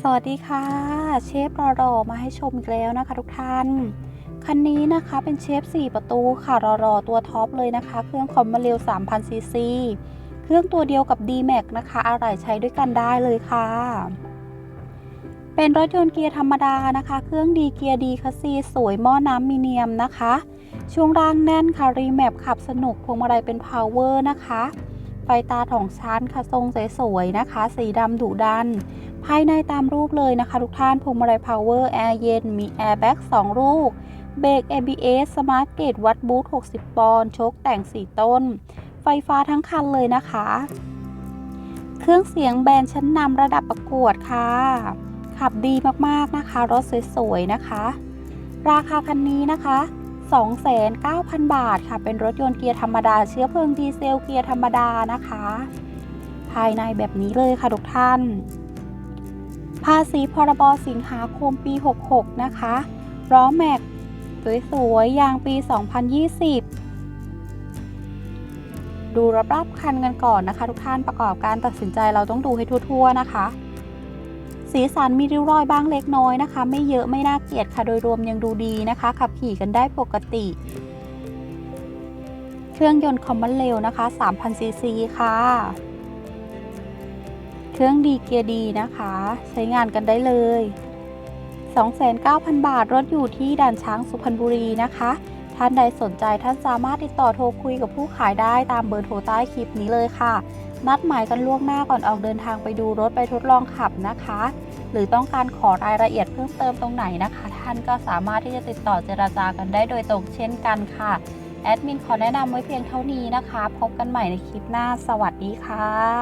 สวัสดีค่ะ เชฟรอรอมาให้ชมอีกแล้วนะคะทุกท่าน คันนี้นะคะเป็นเชฟ 4 ประตูค่ะรอรอตัวท็อปเลยนะคะ เครื่องคอมมาเร็ว3,000ซีซีเครื่องตัวเดียวกับ D-Max นะคะอะไรใช้ด้วยกันได้เลยค่ะ เป็นรถยนต์เกียร์ธรรมดานะคะ เครื่องดีเกียร์ดีคัสซีสวยหม้อน้ำมีเนียมนะคะ ช่วงล่างแน่นค่ะรีแมปขับสนุกพวงมาลัยเป็นพาวเวอร์นะคะไฟตาของชั้นค่ะทรงสวยๆนะคะ สีดำดุดัน ภายในตามรูปเลยนะคะทุกท่านพวงมาลัยพาวเวอร์แอร์เย็น มีแอร์แบ็ก2ลูกเบรก ABS สมาร์ทเกตวัดบูท60 ปอนด์โชคแต่ง 4 ต้น ไฟฟ้าทั้งคันเลยนะคะ เครื่องเสียงแบรนด์ชั้นนำระดับประกวดค่ะ ขับดีมากๆนะคะ รถสวยๆนะคะ ราคาคันนี้นะคะ 29,000บาทค่ะ เป็นรถยนต์เกียร์ธรรมดา เชื้อเพลิงดีเซลเกียร์ธรรมดานะคะ ภายในแบบนี้เลยค่ะทุกท่าน ภาษีพรบสินค้าคมปี 66 นะคะล้อแม็กสวยๆยางปี 2020 ดูรอบๆคันกันก่อนนะคะ ทุกท่านประกอบการตัดสินใจเราต้องดูให้ทั่วๆนะคะ สีสันมีริ้วรอยบ้างเล็กน้อยนะคะ ไม่เยอะไม่น่าเกลียดค่ะโดยรวมยังดูดีนะคะ ขับขี่กันได้ปกติ เครื่องยนต์คอมมอนเร็วนะคะ 3,000ซีซีค่ะ เครื่องดีเกียร์ดีนะคะ ใช้งานกันได้เลย 29,000 บาท รถอยู่ที่ด่านช้างสุพรรณบุรีนะคะ ท่านใดสนใจท่านสามารถติดต่อโทรคุยกับผู้ขายได้ตามเบอร์โทรใต้คลิปนี้เลยค่ะ นัดหมายกันล่วงหน้าก่อนออกเดินทางไปดูรถไปทดลองขับนะคะ หรือต้องการขอรายละเอียดเพิ่มเติมตรงไหนนะคะ ท่านก็สามารถที่จะติดต่อเจราจากันได้โดยตรงเช่นกันค่ะแอดมินขอแนะนำไว้เพียงเท่านี้นะคะ พบกันใหม่ในคลิปหน้า สวัสดีค่ะ